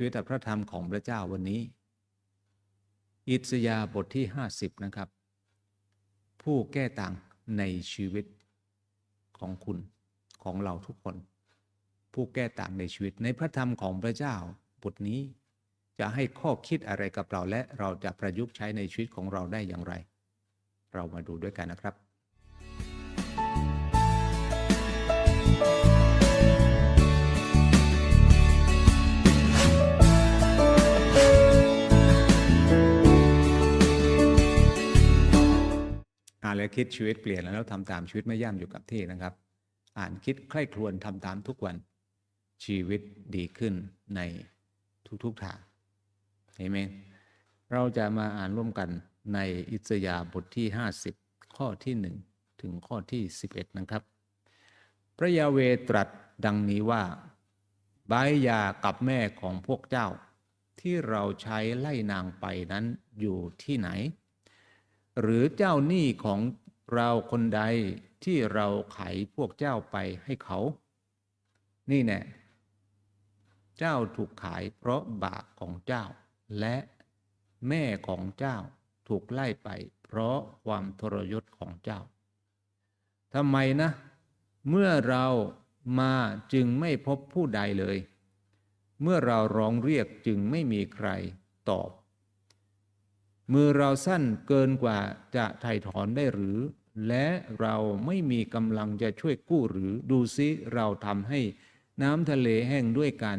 ชีวิตแต่พระธรรมของพระเจ้าวันนี้ อิสยาบทที่ 50 นะครับ ผู้แก้ต่างในชีวิตของคุณของเราทุกคน ผู้แก้ต่างในชีวิตในพระธรรมของพระเจ้าบทนี้ จะให้ข้อคิดอะไรกับเราและเราจะประยุกต์ใช้ในชีวิตของเราได้อย่างไร เรามาดูด้วยกันนะครับานและคิดชีวิตเปลี่ยนแล้วทำตามชีวิตไม่ย่ำอยู่กับที่นะครับ อ่านคิดใคร่ครวญทำตามทุกวันชีวิตดีขึ้นในทุกๆทางเห็นไหมเราจะมาอ่านร่วมกันในอิสยาบทที่ 50 ข้อที่ 1 ถึงข้อที่ 11 นะครับ พระยาเวตรัสดังนี้ว่าบายยากับแม่ของพวกเจ้า ที่เราใช้ไล่นางไปนั้นอยู่ที่ไหน หรือเจ้าหนี้ของเราคนใดที่เราไขพวกเจ้าไปให้เขา นี่แน่เจ้าถูกขายเพราะบาปของเจ้า และแม่ของเจ้าถูกไล่ไป เพราะความทรยศของเจ้าทำไมนะ เมื่อเรามาจึงไม่พบผู้ใดเลย เมื่อเราร้องเรียกจึงไม่มีใครตอบ มือเราสั้นเกินกว่าจะไถ่ถอนได้หรือ และเราไม่มีกำลังจะช่วยกู้หรือดูซิเราทำให้น้ำทะเลแห้งด้วยกัน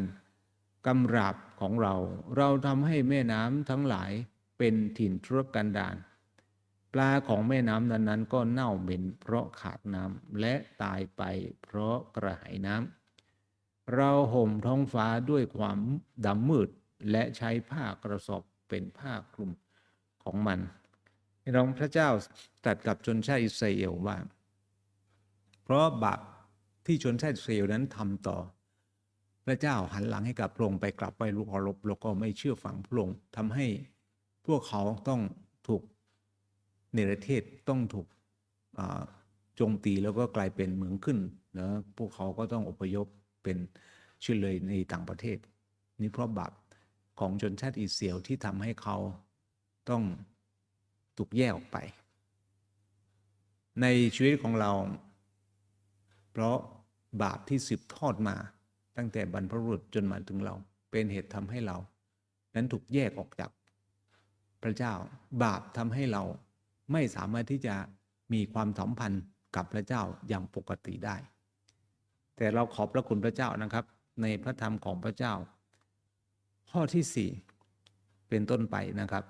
กำราบของเรา เราทำให้แม่น้ำทั้งหลายเป็นถิ่นทุรกันดารปลาของแม่น้ำนั้น ๆ ก็เน่าเหม็นเพราะขาดน้ำและตายไปเพราะกระหายน้ำเราห่มท้องฟ้าด้วยความดำมืด และใช้ผ้ากระสอบเป็นผ้าคลุม ของมันพี่น้องพระเจ้าตรัสกับชนชาติอิสราเอลว่า เพราะบาปที่ชนชาติอิสราเอลนั้นทำต่อ พระเจ้าหันหลังให้กับพระองค์ไปกลับไปลูกเคารพแล้วก็ไม่เชื่อฟังพระองค์ทำให้พวกเขาต้องถูกเนรเทศต้องถูกโจมตีแล้วก็กลายเป็นเหมืองขึ้นนะพวกเขาก็ต้องอพยพเป็นชื่อเลยในต่างประเทศ นี่เพราะบาปของชนชาติอิสราเอลที่ทำให้เขา ต้องถูกแยกออกไป ในชีวิตของเรา เพราะบาปที่สืบทอดมาตั้งแต่บรรพบุรุษจนมาถึงเรา เป็นเหตุทำให้เรา นั้นถูกแยกออกจากพระเจ้าบาปทำให้เราไม่สามารถที่จะมีความสัมพันธ์กับพระเจ้าอย่างปกติได้ แต่เราขอบพระคุณพระเจ้านะครับ ในพระธรรมของพระเจ้า ข้อที่สี่เป็นต้นไปนะครับ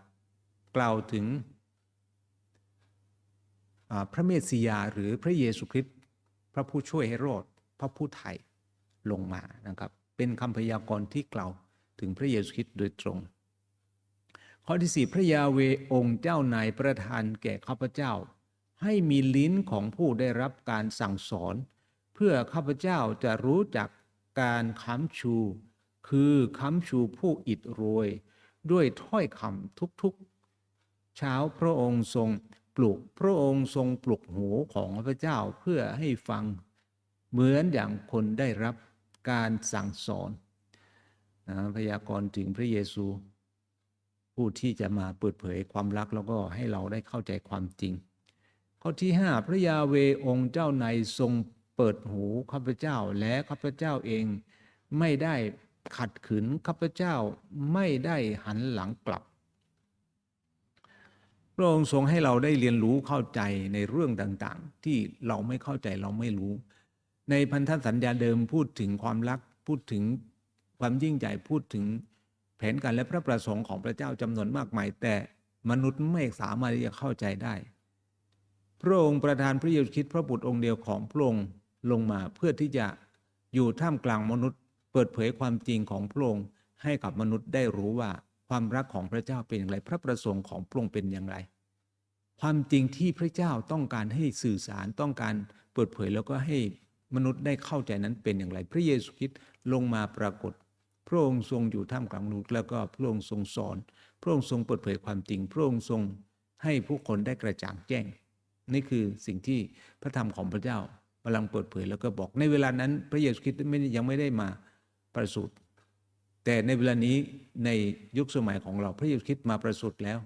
กล่าวถึงพระเมสสิยาหรือพระเยซูคริสต์พระผู้ช่วยให้รอดพระผู้ไถ่ลงมานะครับ เป็นคำพยากรณ์ที่กล่าวถึงพระเยซูคริสต์โดยตรง ข้อที่สี่พระยาเวองค์เจ้านายประทานแก่ข้าพเจ้า ให้มีลิ้นของผู้ได้รับการสั่งสอน เพื่อข้าพเจ้าจะรู้จักการค้ำชู คือค้ำชูผู้อิดโรย ด้วยถ้อยคำทุกๆ เช้าพระองค์ทรงปลุกพระองค์ทรงปลุกหูของพระเจ้าเพื่อให้ฟังเหมือนอย่างคนได้รับการสั่งสอนนะพยากรณ์ถึงพระเยซู ผู้ที่จะมาเปิดเผยความรักแล้วก็ให้เราได้เข้าใจความจริง ข้อที่ห้าพระยาเวองค์เจ้าในทรงเปิดหูข้าพเจ้าและข้าพเจ้าเองไม่ได้ขัดขืนข้าพเจ้าไม่ได้หันหลังกลับ ระองค์ทรงให้เราได้เรียนรู้เข้าใจในเรื่องต่างๆ ที่เราไม่เข้าใจเราไม่รู้ ในพันธสัญญาเดิมพูดถึงความรักพูดถึงความยิ่งใหญ่พูดถึงแผนการและพระประสงค์ของพระเจ้าจำนวนมากมาย แต่มนุษย์ไม่สามารถที่จะเข้าใจได้ พระองค์ประทานพระเยซูคริสต์พระบุตรองค์เดียวของพระองค์ลงมาเพื่อที่จะอยู่ท่ามกลางมนุษย์ เปิดเผยความจริงของพระองค์ให้กับมนุษย์ได้รู้ว่าความรักของพระเจ้าเป็นอย่างไร พระประสงค์ของพระองค์เป็นอย่างไร ความจริงที่พระเจ้าต้องการให้สื่อสารต้องการเปิดเผยแล้วก็ให้มนุษย์ได้เข้าใจนั้นเป็นอย่างไร พระเยซูคริสต์ลงมาปรากฏ พระองค์ทรงอยู่ท่ามกลางมนุษย์แล้วก็พระองค์ทรงสอน พระองค์ทรงเปิดเผยความจริง พระองค์ทรงให้ผู้คนได้กระจ่างแจ้ง นี่คือสิ่งที่พระธรรมของพระเจ้ากำลังเปิดเผยแล้วก็บอก ในเวลานั้นพระเยซูคริสต์ไม่ยังไม่ได้มาประสูติแต่ในเวลานี้ในยุคสมัยของเราพระเยซูคริสต์มาประสูติแล้ว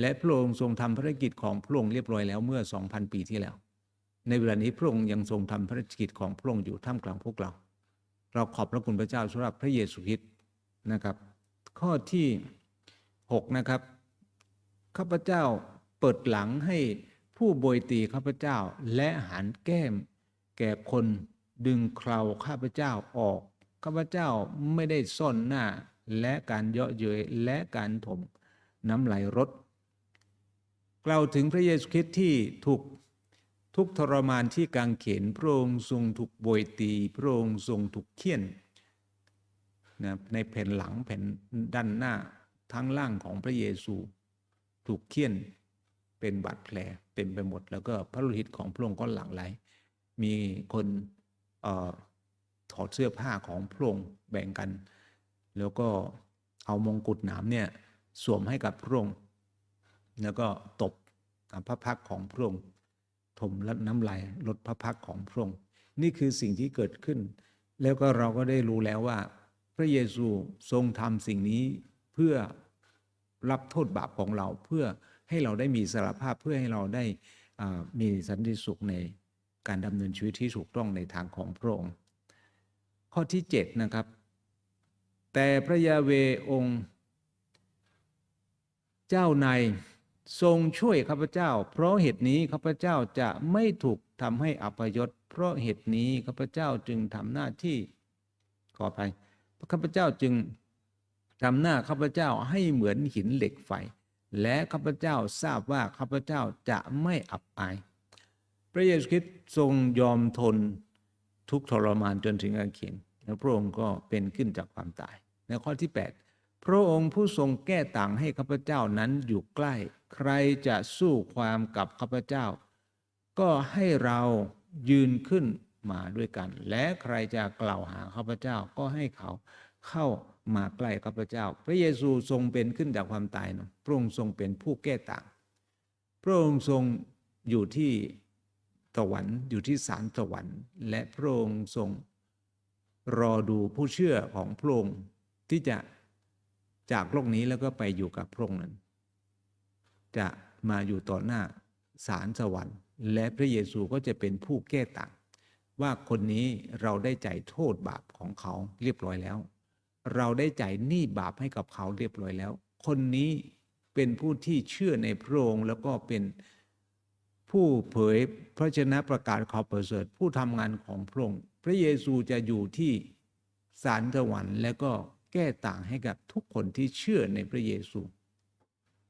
และพระองค์ทรงทำภารกิจของพระองค์เรียบร้อยแล้วเมื่อ 2,000 ปีที่แล้ว ในเวลานี้พระองค์ยังทรงทำภารกิจของพระองค์อยู่ท่ามกลางพวกเรา เราขอบพระคุณพระเจ้าสำหรับพระเยซูคริสต์นะครับ ข้อที่6นะครับข้าพเจ้าเปิดหลังให้ผู้โบยตีข้าพเจ้าและหันแก้ม แก่คนดึงเคราข้าพเจ้าออกข้าพเจ้าไม่ได้ซ่อนหน้าและการเยาะเย้ยและการถมน้ำไหลรถ กล่าวถึงพระเยซูคริสต์ที่ถูกทุกทรมานที่กางเขนพระองค์ทรงถูกโบยตีพระองค์ทรงถูกเคี่ยนนะในแผ่นหลังแผ่นด้านหน้าทั้งล่างของพระเยซูถูกเคี่ยนเป็นบาดแผลเต็มไปหมด แล้วก็พระโลหิตของพระองค์ก็หลั่งไหล มีคนออถอดเสื้อผ้าของพระองค์แบ่งกัน แล้วก็เอามงกุฎหนามเนี่ยสวมให้กับพระองค์ แล้วก็ตบพระพักของพระองค์ถมและน้ำลายลดพระพักของพระองค์นี่คือสิ่งที่เกิดขึ้น แล้วก็เราก็ได้รู้แล้วว่า พระเยซูทรงทำสิ่งนี้เพื่อรับโทษบาปของเราเพื่อให้เราได้มีสารภาพเพื่อให้เราได้มีสันติสุขในการดำเนินชีวิตที่ถูกต้องในทางของพระองค์ ข้อที่ 7 นะครับ แต่พระยาเวองค์ เจ้านาย ทรงช่วยข้าพเจ้า เพราะเหตุนี้ข้าพเจ้าจะไม่ถูกทำให้อัปยศ เพราะเหตุนี้ข้าพเจ้าจึงทำหน้าที่ขออภัยข้าพเจ้าจึงทำหน้าข้าพเจ้าให้เหมือนหินเหล็กไฟ และข้าพเจ้าทราบว่าข้าพเจ้าจะไม่อับอาย พระเยซูคริสต์ทรงยอมทนทุกทรมานจนถึงกางเขนแล้วพระองค์ก็เป็นขึ้นจากความตายในข้อที่ 8 พระองค์ผู้ทรงแก้ต่างให้ข้าพเจ้านั้นอยู่ใกล้ ใครจะสู้ความกับข้าพเจ้า ก็ให้เรายืนขึ้นมาด้วยกัน และใครจะกล่าวหาข้าพเจ้าก็ให้เขาเข้ามาใกล้ข้าพเจ้า พระเยซูทรงเป็นขึ้นจากความตายนะพระองค์ทรงเป็นผู้แก้ต่าง พระองค์ทรงอยู่ที่สวรรค์อยู่ที่ศาลสวรรค์ และพระองค์ทรงรอดูผู้เชื่อของพระองค์ที่จะ จากโลกนี้แล้วก็ไปอยู่กับพระองค์นั้น จะมาอยู่ต่อหน้าศาลสวรรค์ และพระเยซูก็จะเป็นผู้แก้ต่าง ว่าคนนี้เราได้จ่ายโทษบาปของเขาเรียบร้อยแล้ว เราได้จ่ายหนี้บาปให้กับเขาเรียบร้อยแล้ว คนนี้เป็นผู้ที่เชื่อในพระองค์แล้วก็เป็นผู้เผยพระชนะประกาศข่าวประเสริฐผู้ทำงานของพระองค์ พระเยซูจะอยู่ที่ศาลสวรรค์และก็ แก้ต่างให้กับทุกคนที่เชื่อในพระเยซู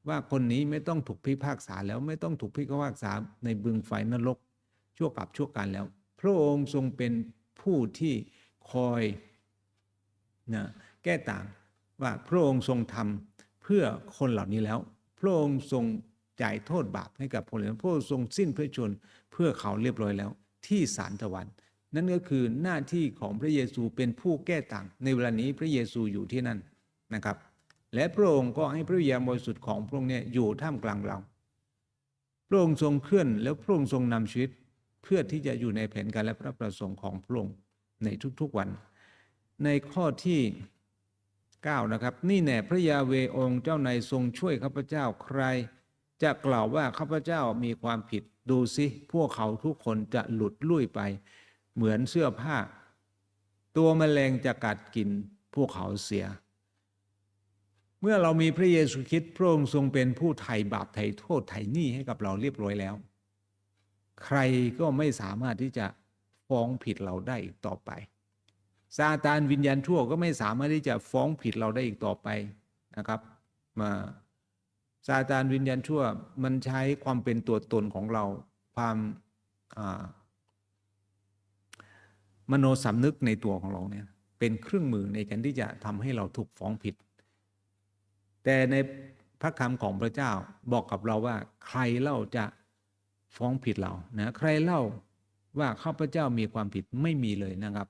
ว่าคนนี้ไม่ต้องถูกพิพากษาแล้วไม่ต้องถูกพิพากษาในบึงไฟนรก ชั่วกับชั่วการแล้ว พระองค์ทรงเป็นผู้ที่คอยนะแก้ต่างว่าพระองค์ทรงทำเพื่อคนเหล่านี้แล้ว พระองค์ทรงจ่ายโทษบาปให้กับคนเหล่านั้นพระองค์ทรงสิ้นพระชนเพื่อเขาเรียบร้อยแล้ว ที่ศาลสวรรค์ นั่นก็คือหน้าที่ของพระเยซูเป็นผู้แก้ต่าง ในเวลานี้พระเยซูอยู่ที่นั่นนะครับ และพระองค์ก็ให้พระวิญญาณบริสุทธิ์ของพระองค์เนี่ยอยู่ท่ามกลางเรา พระองค์ทรงเคลื่อนแล้วพระองค์ทรงนำชีวิตเพื่อที่จะอยู่ในแผนการและพระประสงค์ของพระองค์ในทุกๆวัน ในข้อที่9นะครับนี่แน่พระยาเวองค์เจ้าในทรงช่วยข้าพเจ้าใคร จะกล่าวว่าข้าพเจ้ามีความผิดดูสิพวกเขาทุกคนจะหลุดลุ่ยไป เหมือนเสื้อผ้า ตัวแมลงจะกัดกินพวกเขาเสีย เมื่อเรามีพระเยซูคริสต์พระองค์ทรงเป็นผู้ไถ่บาปไถ่โทษไถ่หนี้ให้กับเราเรียบร้อยแล้ว ใครก็ไม่สามารถที่จะฟ้องผิดเราได้อีกต่อไปซาตานวิญญาณชั่วก็ไม่สามารถที่จะฟ้องผิดเราได้อีกต่อไปนะครับมาซาตานวิญญาณชั่วมันใช้ความเป็นตัวตนของเราความอ่า มโนสำนึกในตัวของเราเนี่ยเป็นเครื่องมือในการที่จะทำให้เราถูกฟ้องผิด แต่ในพระคำของพระเจ้าบอกกับเราว่า ใครเล่าจะฟ้องผิดเรานะใครเล่าว่าข้าพเจ้ามีความผิดไม่มีเลยนะครับ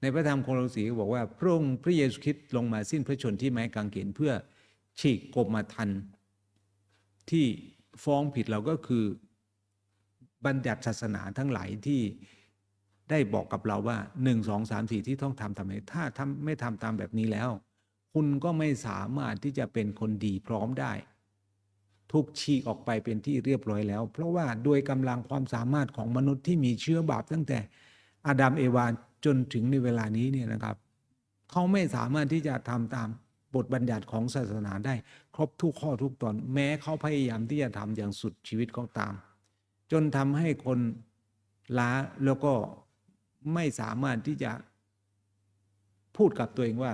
ในพระธรรมโคโลสีบอกว่าพระองค์พระเยซูคริสต์ลงมาสิ้นพระชนที่ไม้กางเขนเพื่อฉีกกรมธรรม์ที่ฟ้องผิดเราก็คือบัญญัติศาสนาทั้งหลายที่ ได้บอกกับเราว่าหนึ่งสองสามสี่ที่ต้องทำทำไมถ้าทำไม่ทำตามแบบนี้แล้ว คุณก็ไม่สามารถที่จะเป็นคนดีพร้อมได้ถูกฉีกออกไปเป็นที่เรียบร้อยแล้ว เพราะว่าโดยกำลังความสามารถของมนุษย์ที่มีเชื้อบาปตั้งแต่อาดัมเอวาจนถึงในเวลานี้เนี่ยนะครับเขาไม่สามารถที่จะทำตามบทบัญญัติของศาสนาได้ ครบทุกข้อทุกตอน แม้เขาพยายามที่จะทำอย่างสุดชีวิตก็ตาม จนทำให้คนล้าแล้วก็ ไม่สามารถที่จะพูดกับตัวเองว่า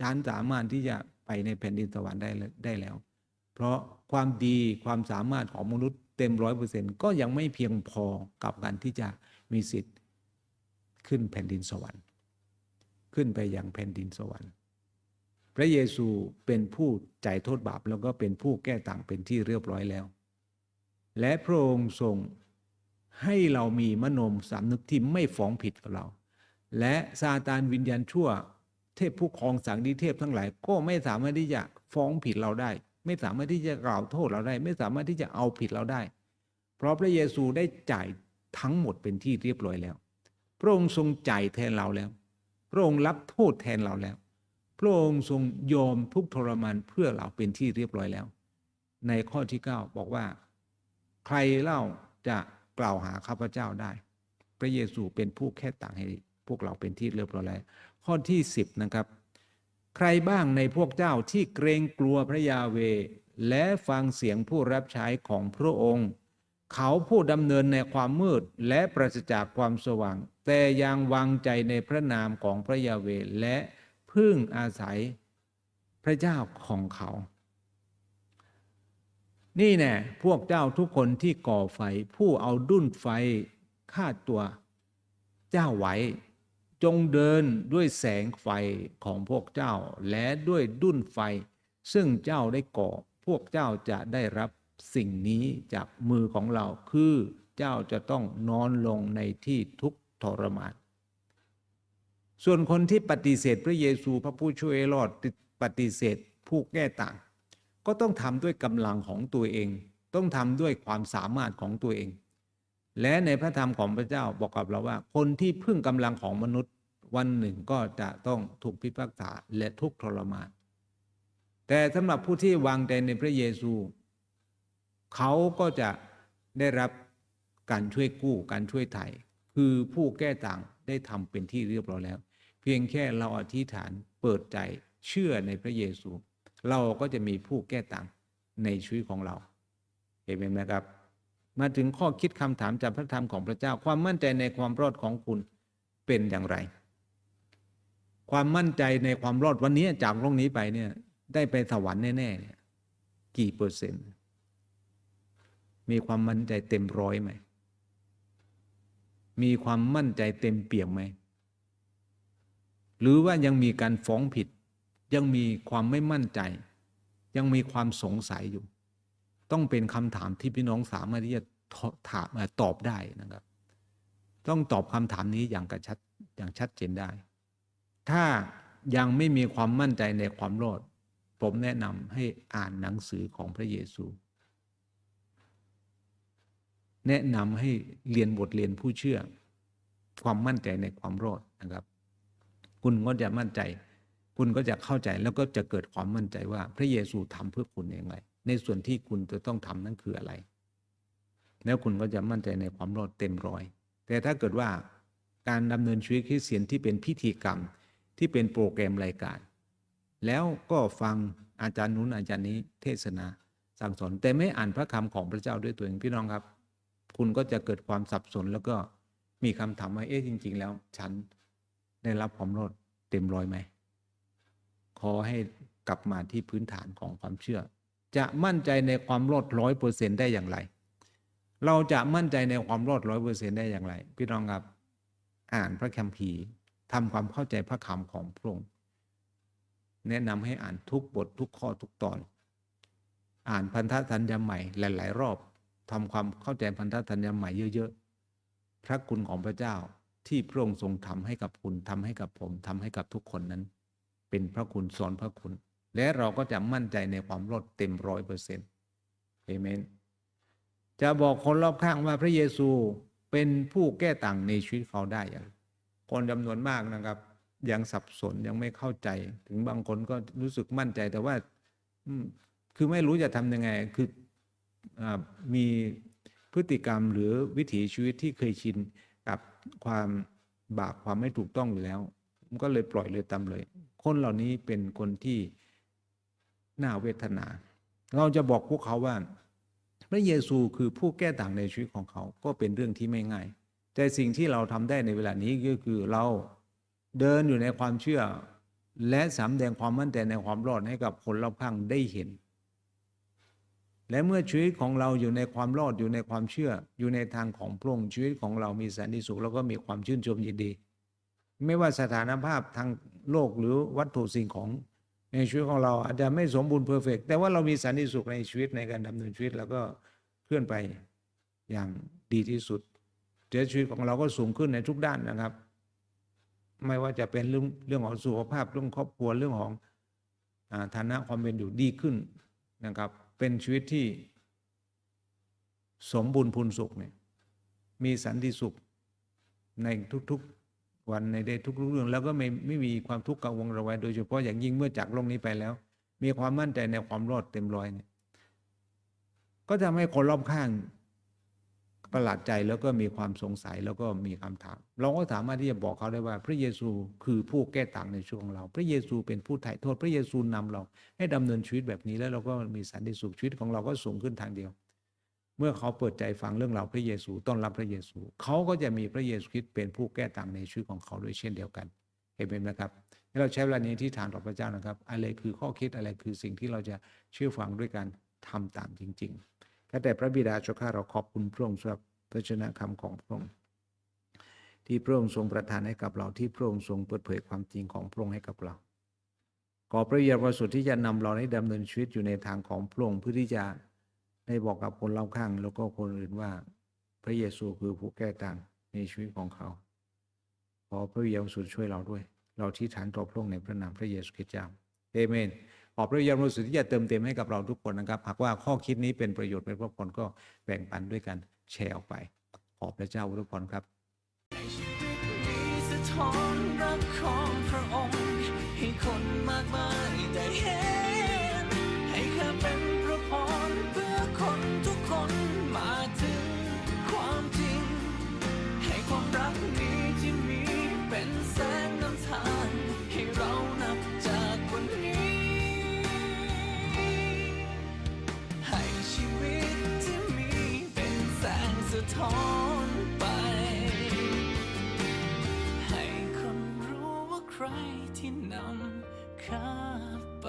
ฉันสามารถที่จะไปในแผ่นดินสวรรค์ได้ได้แล้ว เพราะความดีความสามารถของมนุษย์เต็มร้อยเปอร์เซ็นก็ยังไม่เพียงพอกับการที่จะมีสิทธิ์ขึ้นแผ่นดินสวรรค์ ขึ้นไปยังแผ่นดินสวรรค์ พระเยซูเป็นผู้จ่ายโทษบาปแล้วก็เป็นผู้แก้ต่างเป็นที่เรียบร้อยแล้ว และพระองค์ทรง ให้เรามีมโนมสำนึกที่ไม่ฟ้องผิดกับเรา และซาตานวิญญาณชั่ว เทพผู้ครองสังดิเทพทั้งหลาย ก็ไม่สามารถที่จะฟ้องผิดเราได้ ไม่สามารถที่จะกล่าวโทษเราได้ ไม่สามารถที่จะเอาผิดเราได้ เพราะพระเยซูได้จ่ายทั้งหมดเป็นที่เรียบร้อยแล้ว พระองค์ทรงจ่ายแทนเราแล้ว พระองค์รับโทษแทนเราแล้ว พระองค์ทรงยอมทุกทรมานเพื่อเราเป็นที่เรียบร้อยแล้ว ในข้อที่ 9 บอกว่า ใครเล่าจะ กล่าวหาข้าพเจ้าได้ พระเยซูเป็นผู้แค่ต่างให้พวกเราเป็นที่เรียบร้อยแล้วข้อที่ 10 นะครับ ใครบ้างในพวกเจ้าที่เกรงกลัวพระยาเว และฟังเสียงผู้รับใช้ของพระองค์ เขาผู้ดำเนินในความมืดและปราศจากความสว่าง แต่ยังวางใจในพระนามของพระยาเวและพึ่งอาศัยพระเจ้าของเขา นี่แน่พวกเจ้าทุกคนที่ก่อไฟ ผู้เอาดุ้นไฟฆ่าตัวเจ้าไว้ จงเดินด้วยแสงไฟของพวกเจ้า และด้วยดุ้นไฟ ซึ่งเจ้าได้ก่อ พวกเจ้าจะได้รับสิ่งนี้จากมือของเรา คือเจ้าจะต้องนอนลงในที่ทุกทรมานส่วนคนที่ปฏิเสธพระเยซูพระผู้ช่วยให้รอดปฏิเสธผู้แก้ต่าง ก็ต้องทำด้วยกำลังของตัวเอง ต้องทำด้วยความสามารถของตัวเอง และในพระธรรมของพระเจ้าบอกกับเราว่า คนที่พึ่งกำลังของมนุษย์วันหนึ่งก็จะต้องถูกพิพากษาและทุกข์ทรมาน แต่สำหรับผู้ที่วางใจในพระเยซู เขาก็จะได้รับการช่วยกู้การช่วยไถ่คือผู้แก้ต่างได้ทำเป็นที่เรียบร้อยแล้ว เพียงแค่เราอธิษฐานเปิดใจเชื่อในพระเยซู เราก็จะมีผู้แก้ต่างในชีวิตของเรา เห็นไหมครับ มาถึงข้อคิดคำถามจากพระธรรมของพระเจ้า ความมั่นใจในความรอดของคุณเป็นอย่างไร ความมั่นใจในความรอดวันนี้จากโลกนี้ไปเนี่ย ได้ไปสวรรค์แน่ๆเนี่ยกี่เปอร์เซ็นต์ มีความมั่นใจเต็มร้อยไหม มีความมั่นใจเต็มเปี่ยมไหม หรือว่ายังมีการฟ้องผิด ยังมีความไม่มั่นใจ ยังมีความสงสัยอยู่ ต้องเป็นคำถามที่พี่น้องสามารถที่จะถามตอบได้นะครับ ต้องตอบคำถามนี้อย่างกระชัดอย่างชัดเจนได้ ถ้ายังไม่มีความมั่นใจในความรอด ผมแนะนำให้อ่านหนังสือของพระเยซู แนะนำให้เรียนบทเรียนผู้เชื่อ ความมั่นใจในความรอดนะครับ คุณก็จะมั่นใจ คุณก็จะเข้าใจแล้วก็จะเกิดความมั่นใจว่าพระเยซูทำเพื่อคุณอย่างไรในส่วนที่คุณจะต้องทำนั่นคืออะไร แล้วคุณก็จะมั่นใจในความรอดเต็มร้อย แต่ถ้าเกิดว่าการดำเนินชีวิตคริสเตียนที่เป็นพิธีกรรมที่เป็นโปรแกรมรายการ แล้วก็ฟังอาจารย์นู้นอาจารย์นี้เทศนาสั่งสอนแต่ไม่อ่านพระคำของพระเจ้าด้วยตัวเองพี่น้องครับ คุณก็จะเกิดความสับสนแล้วก็มีคำถามว่าเอ๊ะจริง ๆ แล้ว ฉันได้รับความรอดเต็มร้อยไหม ขอให้กลับมาที่พื้นฐานของความเชื่อ จะมั่นใจในความรอดร้อยเปอร์เซ็นได้อย่างไร เราจะมั่นใจในความรอดร้อยเปอร์เซ็นได้อย่างไร พี่น้องครับอ่านพระคัมภีร์ทำความเข้าใจพระคำของพระองค์แนะนำให้อ่านทุกบททุกข้อทุกตอน อ่านพันธสัญญาใหม่หลาย ๆ รอบทำความเข้าใจพันธสัญญาใหม่เยอะ ๆ พระคุณของพระเจ้าที่พระองค์ทรงทำให้กับคุณทำให้กับผมทำให้กับทุกคนนั้น เป็นพระคุณสอนพระคุณ และเราก็จะมั่นใจในความรอดเต็มร้อยเปอร์เซ็นต์เอเมนจะบอกคนรอบข้างว่าพระเยซูเป็นผู้แก้ต่างในชีวิตเขาได้อย่างคนจำนวนมากนะครับ ยังสับสนยังไม่เข้าใจ ถึงบางคนก็รู้สึกมั่นใจแต่ว่าคือไม่รู้จะทำยังไง คืออมีพฤติกรรมหรือวิถีชีวิตที่เคยชินกับความบาปความไม่ถูกต้องอยู่แล้ว ก็เลยปล่อยเลยตามเลย คนเหล่านี้เป็นคนที่น่าเวทนา เราจะบอกพวกเขาว่า พระเยซูคือผู้แก้ต่างในชีวิตของเขาก็เป็นเรื่องที่ไม่ง่าย แต่สิ่งที่เราทำได้ในเวลานี้ก็คือเราเดินอยู่ในความเชื่อ และสำแดงความมั่นใจในความรอดให้กับคนรอบข้างได้เห็น และเมื่อชีวิตของเราอยู่ในความรอดอยู่ในความเชื่อ อยู่ในทางของพระองค์ชีวิตของเรามีสันติสุขแล้วก็มีความชื่นชมยินดี ไม่ว่าสถานภาพทางโลกหรือวัตถุสิ่งของในชีวิตของเราอาจจะไม่สมบูรณ์เพอร์เฟกแต่ว่าเรามีสันติสุขในชีวิตในการดำเนินชีวิตแล้วก็เคลื่อนไปอย่างดีที่สุดเดี๋ยวชีวิตของเราก็สูงขึ้นในทุกด้านนะครับ ไม่ว่าจะเป็นเรื่องเรื่องของสุขภาพเรื่องครอบครัวเรื่องของฐานะความเป็นอยู่ดีขึ้นนะครับ เป็นชีวิตที่ สมบูรณ์พูนสุขเนี่ยมีสันติสุขในทุกๆ วันในได้ทุกเรื่อง แล้วก็ไม่ไม่มีความทุกข์กังวลระแวงโดยเฉพาะอย่างยิ่งเมื่อจากโลกนี้ไปแล้ว มีความมั่นใจในความรอดเต็มร้อยเนี่ย ก็ทำให้คนรอบข้างประหลาดใจแล้วก็มีความสงสัยแล้วก็มีคำถาม เราก็สามารถที่จะบอกเขาได้ว่า พระเยซูคือผู้แก้ต่างในชีวของเรา พระเยซูเป็นผู้ไถ่โทษ พระเยซูนำเรา ให้ดำเนินชีวิตแบบนี้แล้วเราก็มีสันติสุขชีวิตของเราก็สูงขึ้นทางเดียว เมื่อเขาเปิดใจฟังเรื่องราวพระเยซูต้อนรับพระเยซู เขาก็จะมีพระเยซูคริสต์เป็นผู้แก้ต่างในชีวิตของเขาด้วยเช่นเดียวกันเห็นไหมครับให้เราใช้เวลานี้ที่ฐานต่อพระเจ้านะครับ อะไรคือข้อคิดอะไรคือสิ่งที่เราจะเชื่อฟังด้วยการทำตามจริงๆข้าแต่พระบิดาเจ้าข้าเราขอบคุณพระองค์สำหรับพระชนะคำของพระองค์ที่พระองค์ทรงประทานให้กับเราที่พระองค์ทรงเปิดเผยความจริงของพระองค์ให้กับเราขอพระเยซูบริสุทธิ์ที่จะนำเราให้ดำเนินชีวิตอยู่ในทางของพระองค์เพื่อที่จะ ได้บอกกับคนรอบข้างแล้วก็คนอื่นว่า พระเยซูคือผู้แก้ต่างในชีวิตของเขา ขอพระเยซูช่วยเราด้วย เราที่ฐานต่อพระองค์ในพระนามพระเยซูคริสต์เจ้าเอเมนขอพระเยซูริสุที่จะเติมเต็มให้กับเราทุกคนนะครับ หากว่าข้อคิดนี้เป็นประโยชน์เป็นพระพรก็แบ่งปันด้วยกันแชร์ออกไป ขอบพระเจ้าอวยพรครับทอนรักของพระองค์ให้คนมากมายได้เห็น ท้อนไป ให้คนรู้ว่าใครที่นำข้าไป